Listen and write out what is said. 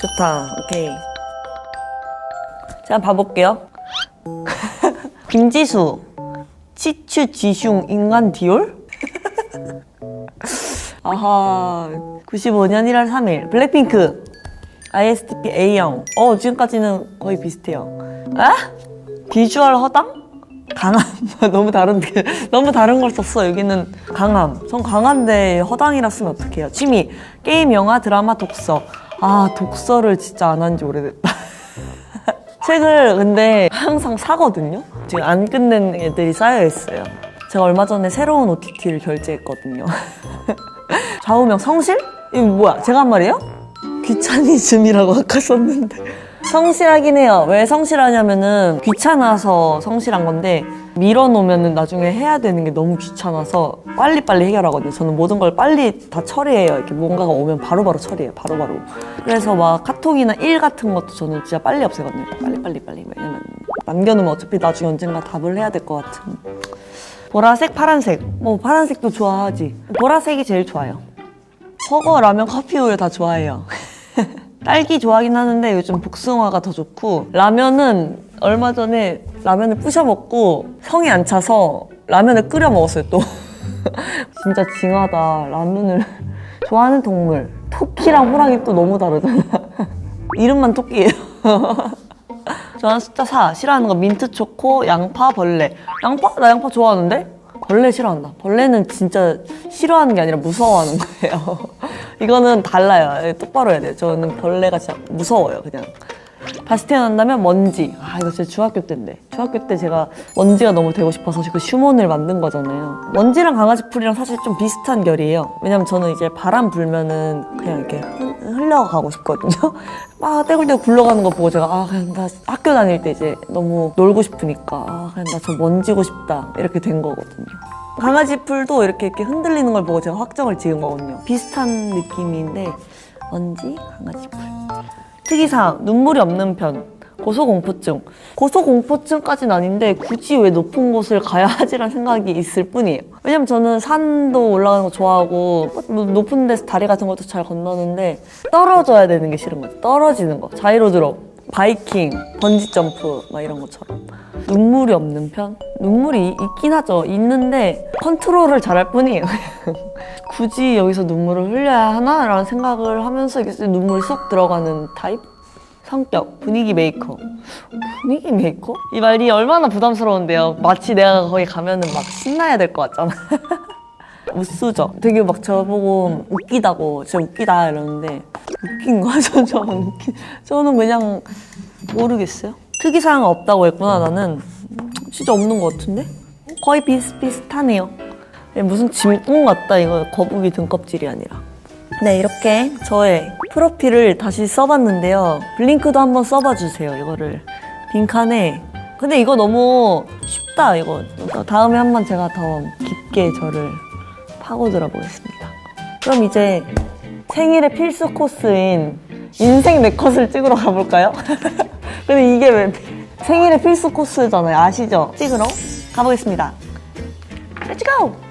좋다. 오케이. 제가 봐볼게요. 김지수. 치추 지슝 인간 디올? 아하. 95년 1월 3일. 블랙핑크. ISTP A형. 어, 지금까지는 거의 비슷해요. 아? 비주얼 허당? 강함. 너무 다른데. 너무 다른 걸 썼어. 여기는 강함. 전 강한데 허당이라 쓰면 어떡해요. 취미. 게임, 영화, 드라마, 독서. 아, 독서를 진짜 안 한 지 오래됐다. 책을 근데 항상 사거든요. 지금 안 끝낸 애들이 쌓여 있어요. 제가 얼마 전에 새로운 OTT를 결제했거든요. 좌우명 성실? 이거 뭐야? 제가 한 말이에요? 귀차니즘이라고 아까 썼는데. 성실하긴 해요. 왜 성실하냐면은 귀찮아서 성실한 건데 밀어놓으면은 나중에 해야 되는 게 너무 귀찮아서 빨리빨리 해결하거든요. 저는 모든 걸 빨리 다 처리해요. 이렇게 뭔가가 오면 바로바로 처리해요. 바로바로. 그래서 막 카톡이나 일 같은 것도 저는 진짜 빨리 없애거든요. 빨리빨리 빨리. 왜냐면 남겨놓으면 어차피 나중에 언젠가 답을 해야 될 것 같은. 보라색, 파란색. 뭐 파란색도 좋아하지. 보라색이 제일 좋아요. 허거, 라면, 커피, 우유 다 좋아해요. 딸기 좋아하긴 하는데 요즘 복숭아가 더 좋고 라면은 얼마 전에 라면을 부셔 먹고 성이 안 차서 라면을 끓여 먹었어요 또 진짜 징하다 라면을 좋아하는 동물 토끼랑 호랑이 또 너무 다르잖아 이름만 토끼예요 저는 숫자 4 싫어하는 거 민트 초코 양파 벌레 양파? 나 양파 좋아하는데? 벌레 싫어한다. 벌레는 진짜 싫어하는 게 아니라 무서워하는 거예요. 이거는 달라요. 똑바로 해야 돼요. 저는 벌레가 진짜 무서워요, 그냥. 다시 태어난다면 먼지. 아, 이거 진짜 중학교 때인데. 중학교 때 제가 먼지가 너무 되고 싶어서 그 슈몬을 만든 거잖아요. 먼지랑 강아지 풀이랑 사실 좀 비슷한 결이에요. 왜냐면 저는 이제 바람 불면은 그냥 이렇게 흘- 흘러가고 싶거든요. 막 떼굴떼굴 굴러가는 거 보고 제가 아, 그냥 나 학교 다닐 때 이제 너무 놀고 싶으니까 아, 그냥 나 저 먼지고 싶다. 이렇게 된 거거든요. 강아지 풀도 이렇게, 이렇게 흔들리는 걸 보고 제가 확정을 지은 거거든요. 비슷한 느낌인데 먼지, 강아지 풀. 특이사항, 눈물이 없는 편. 고소공포증. 고소공포증까지는 아닌데 굳이 왜 높은 곳을 가야 하지라는 생각이 있을 뿐이에요. 왜냐면 저는 산도 올라가는 거 좋아하고 뭐 높은 데서 다리 같은 것도 잘 건너는데 떨어져야 되는 게 싫은 거죠. 떨어지는 거. 자이로드롭, 바이킹, 번지점프 막 이런 것처럼. 눈물이 없는 편? 눈물이 있긴 하죠. 있는데 컨트롤을 잘할 뿐이에요. 굳이 여기서 눈물을 흘려야 하나 라는 생각을 하면서 눈물이 쏙 들어가는 타입? 성격, 분위기 메이커. 분위기 메이커? 이 말이 얼마나 부담스러운데요. 마치 내가 거기 가면은 막 신나야 될 것 같잖아. 웃수죠. 되게 막 저보고 웃기다고, 진짜 웃기다 이러는데 웃긴 거야? 저, 저는 웃기. 저는 그냥 모르겠어요. 특이사항 없다고 했구나 나는. 진짜 없는 것 같은데? 거의 비슷비슷하네요. 무슨 짐꾼 같다 이거 거북이 등껍질이 아니라. 네 이렇게 저의 프로필을 다시 써봤는데요. 블링크도 한번 써봐 주세요 이거를 빈칸에. 근데 이거 너무 쉽다 이거. 다음에 한번 제가 더 깊게 저를 파고들어 보겠습니다. 그럼 이제 생일의 필수 코스인 인생 내 컷을 찍으러 가볼까요? 근데 이게 왜 생일의 필수 코스잖아요. 아시죠? 찍으러 가보겠습니다. Let's go!